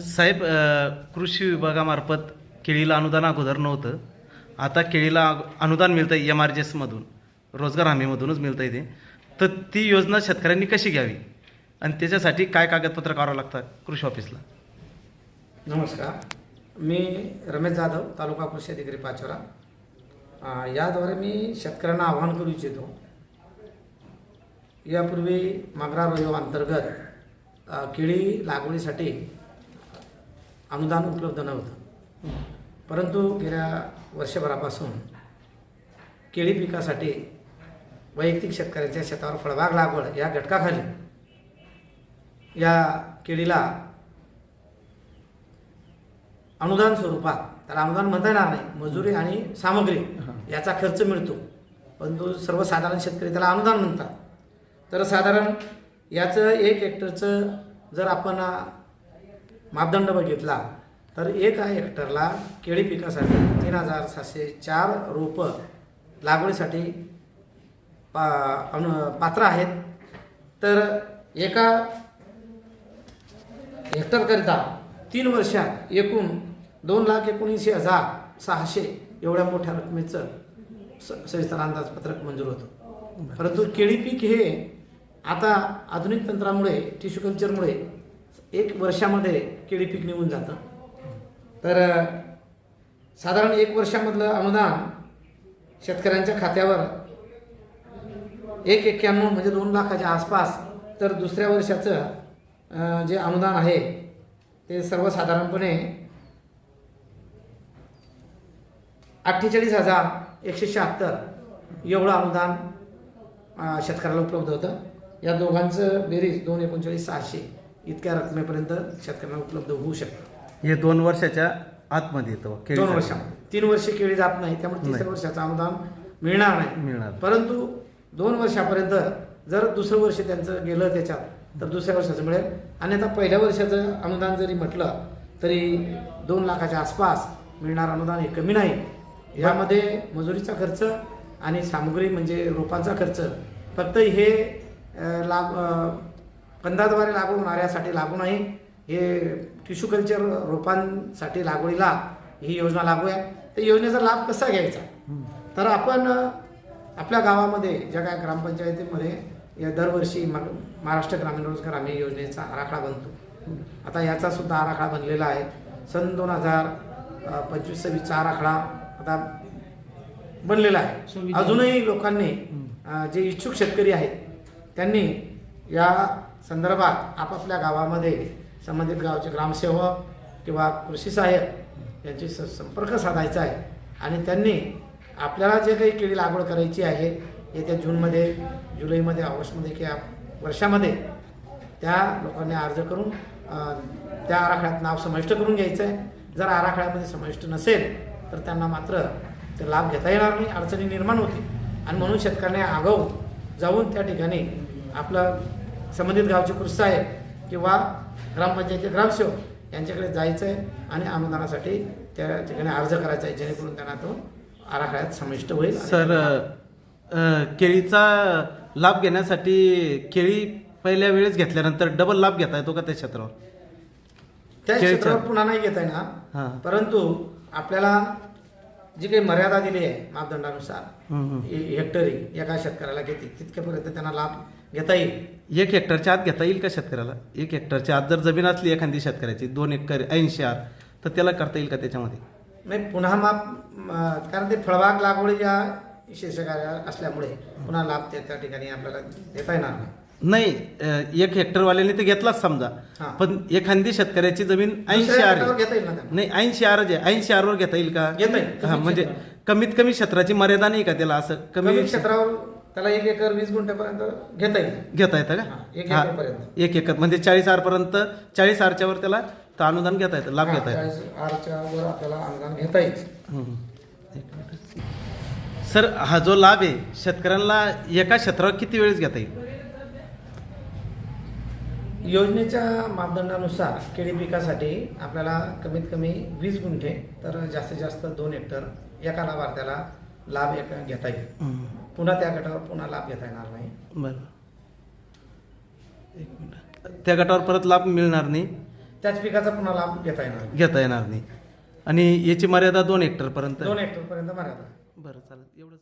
साहेब कृषी विभागामार्फत केळीला अनुदान अगोदर नव्हतं. आता केळीला अनुदान मिळतं आहे एम आर जी एसमधून रोजगार हमीमधूनच मिळतं आहे ते. तर ती योजना शेतकऱ्यांनी कशी घ्यावी? आणि त्याच्यासाठी काय कागदपत्र करावं लागतात कृषी ऑफिसला? नमस्कार. मी रमेश जाधव तालुका कृषी अधिकारी पाचोरा. याद्वारे मी शेतकऱ्यांना आवाहन करू इच्छितो यापूर्वी मागरा रोयो अंतर्गत केळी लागवडीसाठी अनुदान उपलब्ध नव्हतं. परंतु गेल्या वर्षभरापासून केळी पिकासाठी वैयक्तिक शेतकऱ्यांच्या शेतावर फळबाग लागवड या घटकाखाली या केळीला अनुदान स्वरूपात त्याला अनुदान म्हणता येणार नाही मजुरी आणि सामग्री याचा खर्च मिळतो. परंतु सर्वसाधारण शेतकरी त्याला अनुदान म्हणतात. तर साधारण याचं एक हेक्टरचं जर आपण मापदंड बघितला तर एका हेक्टरला केळी पिकासाठी तीन हजार सातशे चार रोपं लागवडीसाठी पा अनु पात्र आहेत. तर एका हेक्टरकरिता तीन वर्षात एकूण दोन लाख एकोणऐंशी हजार सहाशे एवढ्या मोठ्या रकमेचं स सविस्तर अंदाजपत्रक मंजूर होतं. परंतु केळी पीक हे आता आधुनिक तंत्रामुळे टिश्यू कल्चरमुळे एक वर्षामध्ये केळी पीक निघून जातं. तर साधारण एक वर्षामधलं अनुदान शेतकऱ्यांच्या खात्यावर एक एक्क्याण्णव म्हणजे दोन लाखाच्या आसपास तर दुसऱ्या वर्षाचं जे अनुदान आहे ते सर्वसाधारणपणे अठ्ठेचाळीस हजार एकशे शहात्तर एवढं अनुदान शेतकऱ्याला उपलब्ध होतं. या दोघांचं बेरीज दोन एकोणचाळीस सहाशे. इतक्या रकमेपर्यंत शेतकऱ्यांना उपलब्ध होऊ शकतं. हे दोन वर्षाच्या आतमध्ये येतं दोन केळीसाठी. वर्षामध्ये तीन वर्ष केळी जात नाही त्यामुळे तिसऱ्या. वर्षाचं अनुदान मिळणार नाही. मिळणार. परंतु दोन वर्षापर्यंत जर दुसरं वर्ष त्यांचं गेलं त्याच्यात तर दुसऱ्या वर्षाचं मिळेल. आणि आता पहिल्या वर्षाचं अनुदान जरी म्हटलं तरी दोन लाखाच्या आसपास मिळणार अनुदान हे कमी नाही. यामध्ये मजुरीचा खर्च आणि सामुग्री म्हणजे रोपांचा खर्च फक्त हे अं, अं, कंदाद्वारे लागू होणाऱ्यासाठी लागू नाही. हे टिश्यू कल्चर रोपांसाठी लागवडीला ही योजना लागू आहे. तर योजनेचा लाभ कसा घ्यायचा? तर आपण आपल्या गावामध्ये ज्या काय ग्रामपंचायतीमध्ये या दरवर्षी महाराष्ट्र ग्रामीण रोजगार हमी योजनेचा आराखडा बनतो. आता याचा सुद्धा आराखडा बनलेला आहे. सन दोन हजार पंचवीस सव्वीसचा आराखडा आता बनलेला आहे. अजूनही लोकांनी जे इच्छुक शेतकरी आहेत त्यांनी या संदर्भात आपापल्या गावामध्ये संबंधित गावचे ग्रामसेवक किंवा कृषी साहेब यांची स संपर्क साधायचा आहे. आणि त्यांनी आपल्याला जे काही केळी लागवड करायची आहे येत्या जूनमध्ये जुलैमध्ये ऑगस्टमध्ये किंवा वर्षामध्ये त्या लोकांनी अर्ज करून त्या आराखड्यात नाव समाविष्ट करून घ्यायचं आहे जर आराखड्यामध्ये समाविष्ट नसेल तर त्यांना मात्र ते लाभ घेता येणार नाही. अडचणी निर्माण होतील. आणि म्हणून शेतकऱ्यांनी आगाऊ जाऊन त्या ठिकाणी आपलं संबंधित गावचे कृषी साहेब किंवा ग्रामपंचायतीचे ग्रामसेवक यांच्याकडे जायचं आहे आणि अनुदानासाठी त्या ठिकाणी अर्ज करायचा आहे जेणेकरून त्यांना तो आराखड्यात समाविष्ट होईल सर केळीचा लाभ घेण्यासाठी केळी पहिल्या वेळेस घेतल्यानंतर डबल लाभ घेता येतो का त्या क्षेत्रावर त्या क्षेत्रावर पुन्हा नाही घेता. येणार परंतु आपल्याला जी काही मर्यादा दिली आहे मापदंडानुसार. हे- हेक्टरी एका शेतकऱ्याला घेते तितक्यापर्यंत त्यांना लाभ घेता येईल. एक हेक्टरच्या आत घेता येईल का शेतकऱ्याला? एक हेक्टरच्या आत जर जमीन असली एखादी शेतकऱ्याची दोन एकर ऐंशी आर तर त्याला करता येईल का त्याच्यामध्ये? नाही पुन्हा माप कारण ते फळबाग लागवडी या शीर्षकाला असल्यामुळे पुन्हा लाभ त्या त्या ठिकाणी आपल्याला देता येणार नाही. नाही एक हेक्टरवाल्याने ते घेतलाच समजा. पण एखादी शेतकऱ्याची जमीन ऐंशी आर नाही ऐंशी आर जे ऐंशी आरवर घेता येईल का. हा म्हणजे कमीत कमी क्षेत्राची मर्यादा नाही का त्याला असं? कमी क्षेत्रावर त्याला एक एकर वीस गुंठ्यापर्यंत घेता येईल घेता येतं हां, एक का हा, एकरपर्यंत. एक एकर म्हणजे चाळीस आर पर्यंत चाळीस आरच्या वर त्याला तर अनुदान घेता येतं लाभ घेता येतं चाळीस आरच्या वर आपल्याला अनुदान घेता येईल हम्म. एक मिनिट. सर हा जो लाभ आहे शेतकऱ्यांना एका क्षेत्रावर किती वेळेस घेता येईल योजनेच्या मापदंडानुसार केळी पिकासाठी आपल्याला कमीत कमी वीस गुंठे तर जास्तीत जास्त दोन हेक्टर एका लाभार्थ्याला लाभ एक घेता येईल. पुन्हा त्या गटावर पुन्हा लाभ घेता येणार नाही. बरं. एक मिनिट. त्या गटावर परत लाभ मिळणार नाही. त्याच पिकाचा पुन्हा लाभ घेता येणार घेता येणार नाही. आणि याची मर्यादा दोन हेक्टरपर्यंत आहे. दोन हेक्टरपर्यंत मर्यादा. बरं चालेल. एवढंच